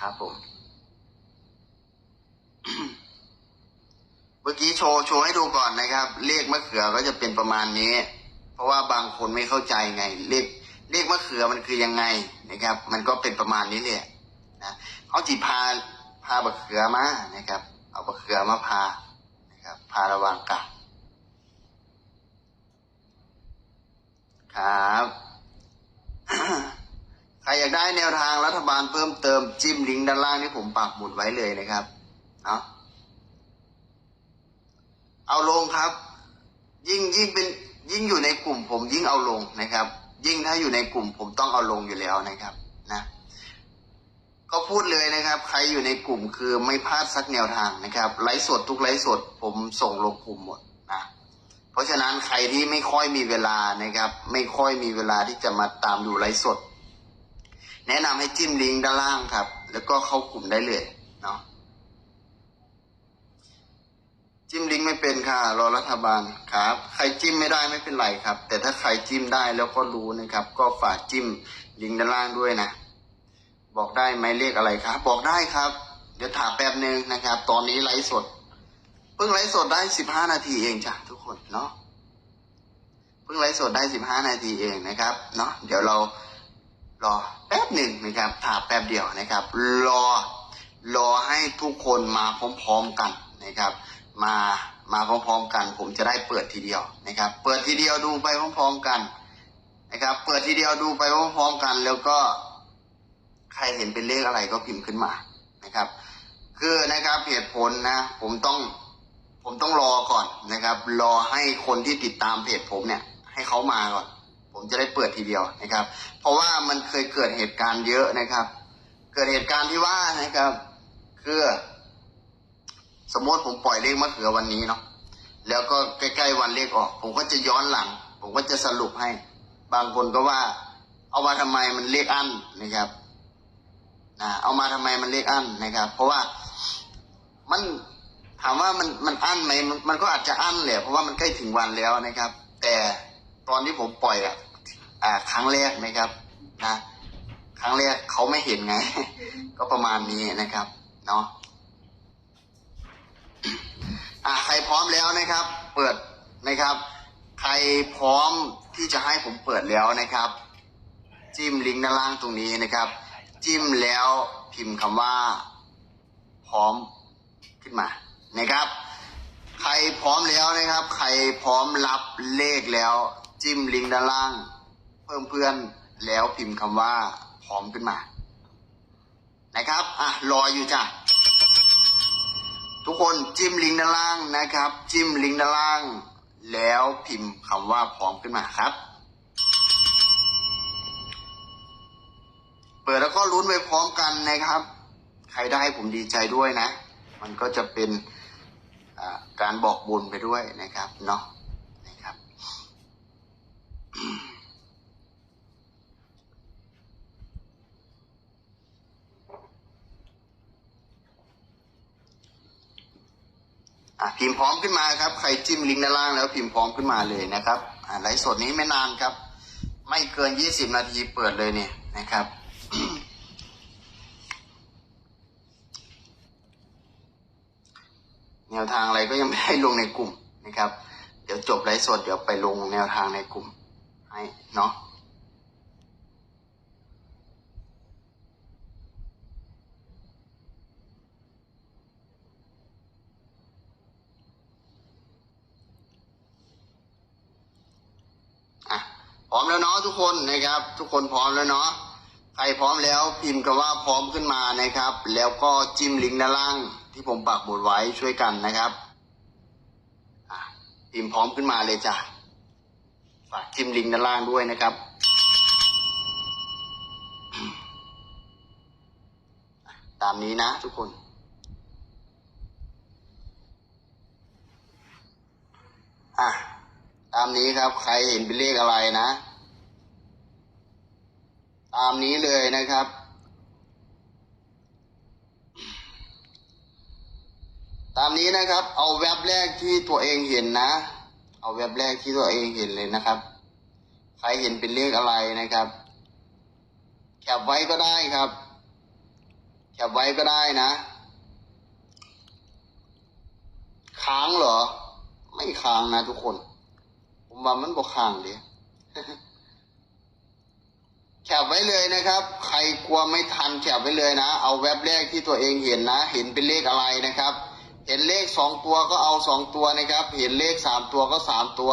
ครับผม เมื่อกี้โชว์โชว์ให้ดูก่อนนะครับ เลขมะเขือก็จะเป็นประมาณนี้ เพราะว่าบางคนไม่เข้าใจไง เลขเลขมะเขือมันคือยังไงนะครับ มันก็เป็นประมาณนี้เลยนะเอาจีพาพาบะเขือมานะครับ เอาบะเขือมาพานะครับ พาระวังกับครับ รอยากได้แนวทางรัฐบาลเพิ่มเติมจิ้มลิงก์ด้านล่างที่ผมปักหมุดไว้เลยนะครับเนาะเอาลงครับ ยิ่งยิ่งเป็นยิ่งอยู่ในกลุ่ม ผมยิ่งเอาลงนะครับ ยิ่งถ้าอยู่ในกลุ่ม ผมต้องเอาลงอยู่แล้วนะครับนะก็พูดเลยนะครับ ใครอยู่ในกลุ่มคือไม่พลาดสักแนวทางนะครับ ไลฟ์สดทุกไลฟ์สด ผมส่งลงกลุ่มหมดนะเพราะฉะนั้นใครที่ไม่ค่อยมีเวลานะครับ ไม่ค่อยมีเวลาที่จะมาตามดูไลฟ์สด แนะนำให้จิ้มลิงก์ด้านล่างครับ แล้วก็เข้ากลุ่มได้เลยเนาะจิ้มลิงก์ไม่เป็นค่ะ รอรัฐบาลครับ ใครจิ้มไม่ได้ไม่เป็นไรครับ แต่ถ้าใครจิ้มได้แล้วก็รู้นะครับ ก็ฝากจิ้มลิงก์ด้านล่างด้วยนะ บอกได้ไหมเลขอะไรครับ บอกได้ครับ เดี๋ยวถามแป๊บหนึ่งนะครับ ตอนนี้ไลฟ์สดเพิ่งไลฟ์สดได้สิบห้านาทีเองจ้ะทุกคนเนาะเพิ่งไลฟ์สดได้สิบห้านาทีเองนะครับเนาะเดี๋ยวเรา รอแป๊บหนึ่งนะครับถาแป๊บเดียวนะครับ รอรอให้ทุกคนมาพร้อมๆกันนะครับ มามาพร้อมๆกัน ผมจะได้เปิดทีเดียวนะครับ เปิดทีเดียวดูไปพร้อมๆกันนะครับ เปิดทีเดียวดูไปพร้อมๆกัน แล้วก็ใครเห็นเป็นเลขอะไรก็พิมพ์ขึ้นมานะครับ คือนะครับเหตุผลนะ ผมต้องผมต้องรอก่อนนะครับ รอให้คนที่ติดตามเพจผมเนี่ย ให้เขามาก่อน ผมจะได้เปิดทีเดียวนะครับ เพราะว่ามันเคยเกิดเหตุการณ์เยอะนะครับ เกิดเหตุการณ์ที่ว่านะครับ คือสมมติผมปล่อยเลขมะเขือวันนี้เนาะแล้วก็ใกล้ๆวันเลขออก ผมก็จะย้อนหลัง ผมก็จะสรุปให้ บางคนก็ว่า เอามาทำไมมันเลขอั้นนะครับนะเอามาทำไมมันเลขอั้นนะครับ เพราะว่ามันถามว่ามันมันอั้นไหมมันก็อาจจะอั้นแหละเพราะว่ามันใกล้ถึงวันแล้วนะครับ แต่ ตอนที่ผมปล่อยอะอ่าครั้งแรกนะครับนะครั้งแรกเขาไม่เห็นไง ก็ประมาณนี้นะครับ เนาะอะใครพร้อมแล้วนะครับ เปิดนะครับ ใครพร้อมที่จะให้ผมเปิดแล้วนะครับ จิ้มลิงก์ด้านล่างตรงนี้นะครับ จิ้มแล้วพิมพ์คำว่า พร้อมขึ้นมานะครับ ใครพร้อมแล้วนะครับ ใครพร้อมรับเลขแล้ว จิ้มลิงก์ด้านล่าง เพิ่มเพื่อนแล้วพิมพ์คำว่าพร้อมขึ้นมา นะครับ อะ รออยู่จ้ะ ทุกคนจิ้มลิงก์ด้านล่างนะครับ จิ้มลิงก์ด้านล่าง แล้วพิมพ์คำว่าพร้อมขึ้นมาครับ เปิดแล้วก็ลุ้นไปพร้อมกันนะครับ ใครได้ผมดีใจด้วยนะ มันก็จะเป็นการบอกบุญไปด้วยนะครับเนาะนะครับ อะพิมพ์พร้อมขึ้นมาครับใครจิ้มลิงก์ด้านล่างแล้วพิมพ์พร้อมขึ้นมาเลยนะครับอ่าไลฟ์สดนี้ไม่นานครับ ไม่เกินยี่สิบนาทีเปิดเลยเนี่ยนะครับแนวทางอะไรก็ยังไม่ได้ลงในกลุ่มนะครับ เดี๋ยวจบไลฟ์สดเดี๋ยวไปลงแนวทางในกลุ่มให้เนาะ พร้อมแล้วเนาะทุกคนนะครับ ทุกคนพร้อมแล้วเนาะใครพร้อมแล้วพิมพ์คำว่าพร้อมขึ้นมานะครับ แล้วก็จิ้มลิงก์ด้านล่าง ที่ผมปักหมุดไว้ช่วยกันนะครับพิมพ์พร้อมขึ้นมาเลยจ้ะฝากจิ้มลิงก์ด้านล่างด้วยนะครับตามนี้นะทุกคน อะ ตามนี้ครับ ใครเห็นเป็นเลขอะไรนะ ตามนี้เลยนะครับ ตามนี้นะครับ เอาแว็บแรกที่ตัวเองเห็นนะ เอาแว็บแรกที่ตัวเองเห็นเลยนะครับ ใครเห็นเป็นเลขอะไรนะครับ แคปไว้ก็ได้ครับ แคปไว้ก็ได้นะ ค้างเหรอ ไม่ค้างนะทุกคน ผมว่ามันบอกค้างดิแคปไว้เลยนะครับ ใครกลัวไม่ทันแคปไว้เลยนะ เอาแว็บแรกที่ตัวเองเห็นนะ เห็นเป็นเลขอะไรนะครับ เห็นเลขสองตัวก็เอาสองตัวนะครับ เห็นเลขสามตัวก็สามตัว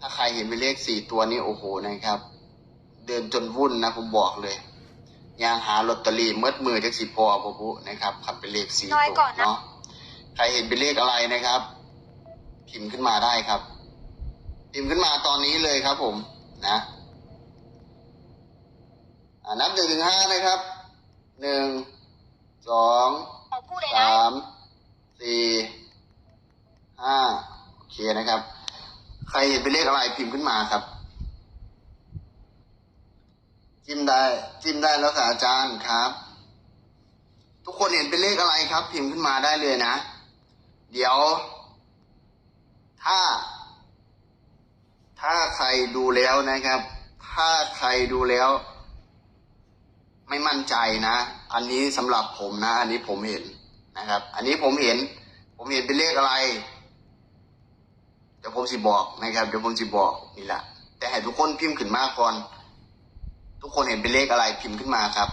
ถ้าใครเห็นเป็นเลขสี่ตัวนี้โอ้โหนะครับ เดินจนวุ่นนะผมบอกเลยยางหาลอตเตอรี่เมืดมือจากสิพอปะปุนะครับขับเป็นเลขสี่น้อยตัวก่อนนะเนาะใครเห็นเป็นเลขอะไรนะครับ พิมพ์ขึ้นมาได้ครับ พิมพ์ขึ้นมาตอนนี้เลยครับผมนะนับหนึ่งถึงห้านะครับหนึ่งสองสามสี่ห้าโอเคนะครับ ใครเห็นเป็นเลขอะไรพิมพ์ขึ้นมาครับ จิ้มได้จิ้มได้แล้วค่ะอาจารย์ครับ ทุกคนเห็นเป็นเลขอะไรครับ พิมพ์ขึ้นมาได้เลยนะ เดี๋ยว ถ้า ถ้าใครดูแล้วนะครับ ถ้าใครดูแล้ว ไม่มั่นใจนะ อันนี้สำหรับผมนะ อันนี้ผมเห็นนะครับ อันนี้ผมเห็น ผมเห็นเป็นเลขอะไร เดี๋ยวผมสิบอกนะครับ เดี๋ยวผมสิบอกนี่แหละ แต่ให้ทุกคนพิมพ์ขึ้นมาก่อน ทุกคนเห็นเป็นเลขอะไรพิมพ์ขึ้นมาครับ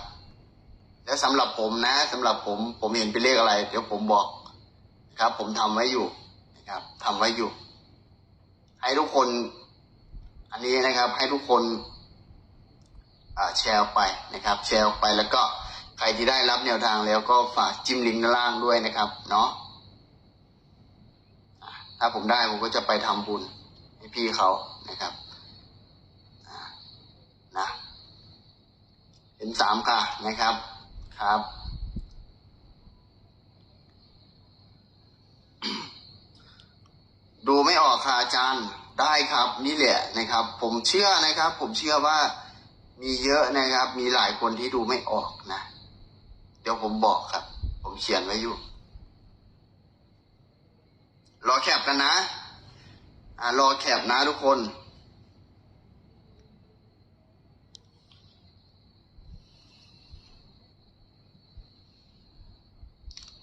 แล้วสำหรับผมนะสำหรับผม ผมเห็นเป็นเลขอะไร เดี๋ยวผมบอกครับ ผมทำไว้อยู่นะครับทำไว้อยู่ ให้ทุกคน อันนี้นะครับให้ทุกคนแชร์ไปนะครับ แชร์ไปแล้วก็ใครที่ได้รับแนวทางแล้วก็ฝากจิ้มลิงก์ด้านล่างด้วยนะครับเนาะถ้าผมได้ผมก็จะไปทำบุญให้พี่เขานะครับนะเห็นสามค่ะนะครับครับดูไม่ออกค่ะอาจารย์ ได้ครับนี่แหละนะครับ ผมเชื่อนะครับ ผมเชื่อว่ามีเยอะนะครับ มีหลายคนที่ดูไม่ออกนะ เดี๋ยวผมบอกครับ ผมเขียนไว้อยู่ รอแคปกันนะ อ่ารอแคปนะทุกคน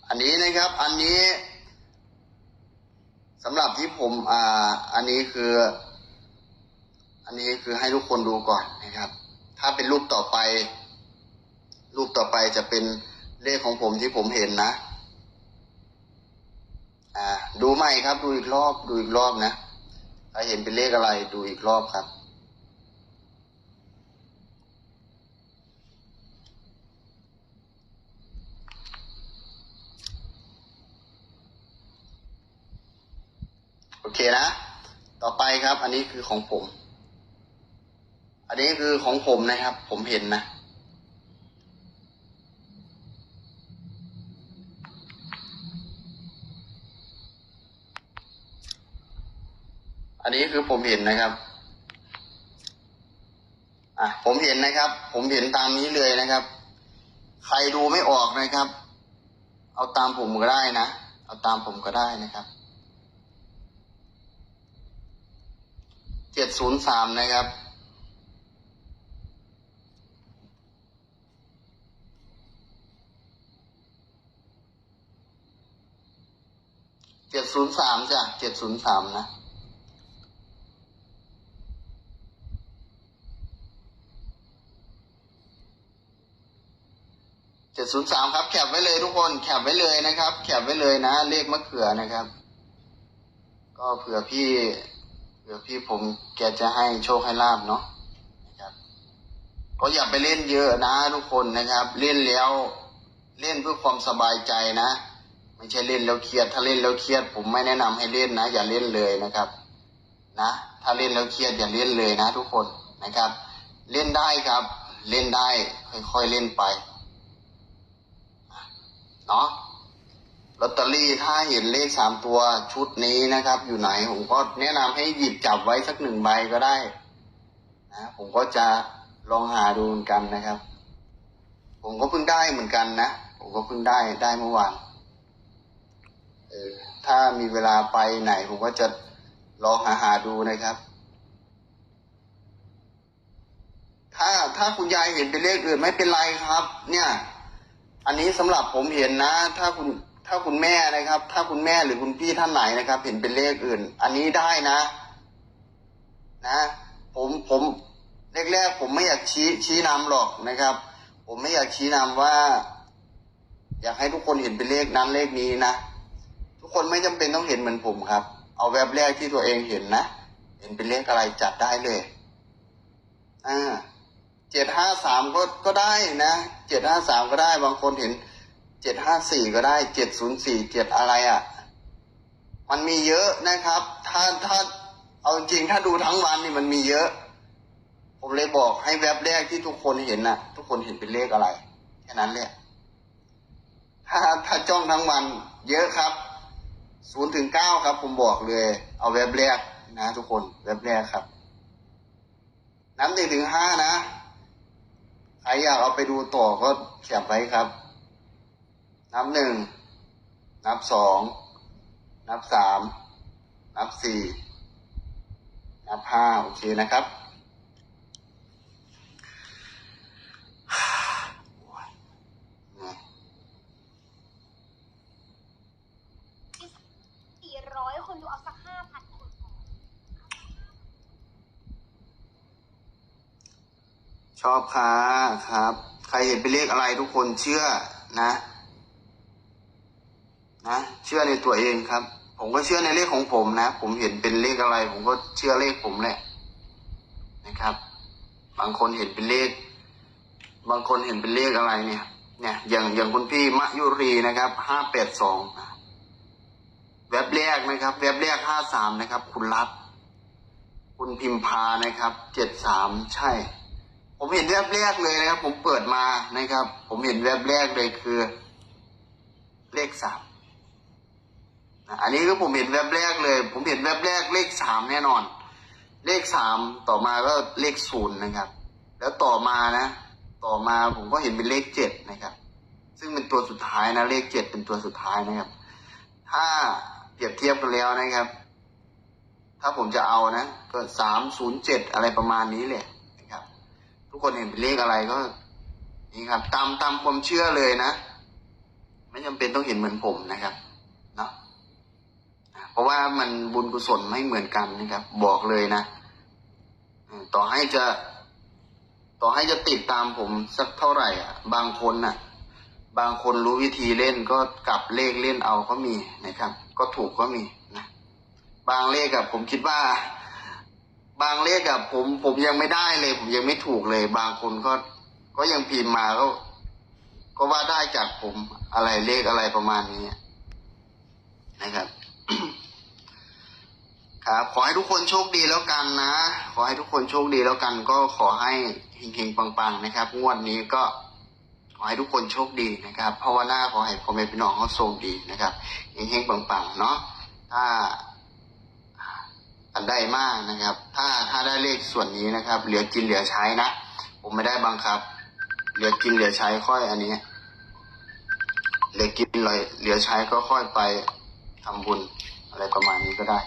อันนี้นะครับ อันนี้ สำหรับที่ผมอ่าอันนี้คือ อันนี้คือให้ทุกคนดูก่อนนะครับ ถ้าเป็นรูปต่อไป รูปต่อไปจะเป็นเลขของผมที่ผมเห็นนะ อ่า ดูใหม่ครับ ดูอีกรอบ ดูอีกรอบนะถ้าเห็นเป็นเลขอะไร ดูอีกรอบครับ โอเคนะ ต่อไปครับ อันนี้คือของผม อันนี้คือของผมนะครับ ผมเห็นนะ อันนี้คือผมเห็นนะครับอะผมเห็นนะครับ ผมเห็นตามนี้เลยนะครับ ใครดูไม่ออกนะครับ เอาตามผมก็ได้นะ เอาตามผมก็ได้นะครับ เจ็ดศูนย์สามนะครับ เจ็ดศูนย์สามจ้ะเจ็ดศูนย์สามนะเจ็ดศูนย์สามครับแคปไว้เลยทุกคนแคปไว้เลยนะครับแคปไว้เลยนะ เลขมะเขือนะครับ ก็เผื่อพี่ เผื่อพี่ผมแกจะให้โชคให้ลาบเนาะนะครับก็อย่าไปเล่นเยอะนะ ทุกคนนะครับ เล่นแล้วเล่นเพื่อความสบายใจนะ ไม่ใช่เล่นแล้วเครียด ถ้าเล่นแล้วเครียด ผมไม่แนะนำให้เล่นนะ อย่าเล่นเลยนะครับ นะ ถ้าเล่นแล้วเครียดอย่าเล่นเลยนะ ทุกคนนะครับ เล่นได้ครับ เล่นได้ค่อยๆเล่นไปเนาะ อตเตอรี่ถ้าเห็นเลขสามตัวชุดนี้นะครับ อยู่ไหนผมก็แนะนำให้หยิบจับไว้สักหนึ่งใบก็ได้นะผมก็จะลองหาดูเหมือนกันนะครับ ผมก็เพิ่งได้เหมือนกันนะผมก็เพิ่งได้ได้เมื่อวานเออถ้ามีเวลาไปไหน ผมก็จะลองหาหาดูนะครับ ถ้าถ้าคุณยายเห็นเป็นเลขอื่นไม่เป็นไรครับ เนี่ย อันนี้สำหรับผมเห็นนะ ถ้าคุณ ถ้าคุณแม่นะครับ ถ้าคุณแม่หรือคุณพี่ท่านไหนนะครับ เห็นเป็นเลขอื่น อันนี้ได้นะ นะ ผมผมแรกๆผมไม่อยากชี้ชี้นำหรอกนะครับ ผมไม่อยากชี้นำว่า อยากให้ทุกคนเห็นเป็นเลขนั้นเลขนี้นะทุกคนไม่จำเป็นต้องเห็นเหมือนผมครับ เอาแบบแรกที่ตัวเองเห็นนะเห็นเป็นเลขอะไรจัดได้เลยอ่าเจ็ดห้าสามก็ก็ได้นะเจ็ดห้าสามก็ได้บางคนเห็น เจ็ดห้าสี่ก็ได้เจ็ดศูนย์สี่เจ็ดอะไรอะ่ะ มันมีเยอะนะครับ ถ้าถ้าเอาจริงถ้าดูทั้งวันนี่มันมีเยอะ ผมเลยบอกให้แวบแรกที่ทุกคนเห็นน่ะ ทุกคนเห็นเป็นเลขอะไรแค่นั้นแหละถ้าถ้าจ้องทั้งวัน เยอะครับศูนย์ถึงเก้าครับ ผมบอกเลย เอาแวบแรกนะทุกคนแวบแรกครับนับหนึ่งถึงห้านะใครอยากเอาไปดูต่อก็แคปไว้ครับ นับหนึ่ง นับสอง นับสาม นับสี่ นับห้าโอเคนะครับ สี่ร้อยคนดูเอาสักห้าพันคนพอชอบค่ะครับ ใครเห็นเป็นเลขอะไรทุกคนเชื่อนะ นะเชื่อในตัวเองครับ ผมก็เชื่อในเลขของผมนะ ผมเห็นเป็นเลขอะไร ผมก็เชื่อเลขผมแหละนะครับ บางคนเห็นเป็นเลข บางคนเห็นเป็นเลขอะไรเนี่ย เนี่ย อย่างอย่างคุณพี่มะยุรีนะครับห้าแปดสองแวบแรกนะครับ แวบแรกห้าสามนะครับ คุณรัฐคุณพิมพานะครับเจ็ดสามใช่ ผมเห็นแวบแรกเลยนะครับ ผมเปิดมานะครับ ผมเห็นแวบแรกเลยคือ เลขสาม อันนี้ก็ผมเห็นแวบแรกเลย ผมเห็นแวบแรกเลขสามแน่นอน เลขสามต่อมาก็เลขศูนย์นะครับ แล้วต่อมานะ ต่อมาผมก็เห็นเป็นเลขเจ็ดนะครับ ซึ่งเป็นตัวสุดท้ายนะ เลขเจ็ดเป็นตัวสุดท้ายนะครับ ถ้าเปรียบเทียบกันแล้วนะครับ ถ้าผมจะเอานะ ก็สามศูนย์เจ็ดอะไรประมาณนี้แหละนะครับ ทุกคนเห็นเป็นเลขอะไรก็ นี่ครับ ตามตามความเชื่อเลยนะ ไม่จำเป็นต้องเห็นเหมือนผมนะครับ เพราะว่ามันบุญกุศลไม่เหมือนกันนะครับ บอกเลยนะต่อให้จะ ต่อให้จะติดตามผมสักเท่าไหร่อะ บางคนน่ะ บางคนรู้วิธีเล่นก็กลับเลขเล่นเอาก็มีนะครับ ก็ถูกก็มีนะบางเลขอะผมคิดว่า บางเลขอะผม ผมยังไม่ได้เลย ผมยังไม่ถูกเลย บางคนก็ก็ยังพิมพ์มาก็ก็ว่าได้จากผมอะไรเลขอะไรประมาณนี้นะครับ ครับ ขอให้ทุกคนโชคดีแล้วกันนะ ขอให้ทุกคนโชคดีแล้วกัน ก็ขอให้เฮงๆปังๆนะครับ งวดนี้ก็ขอให้ทุกคนโชคดีนะครับภาวนาขอให้พ่อแม่พี่น้องเขาโชคดีนะครับเฮงๆปังๆเนาะถ้าอันได้มากนะครับ ถ้าถ้าได้เลขส่วนนี้นะครับ เหลือกินเหลือใช้นะผมไม่ได้บังคับ เหลือกินเหลือใช้ค่อยอันนี้ เหลือกินเลยเหลือใช้ก็ค่อยไปทำบุญอะไรประมาณนี้ก็ได้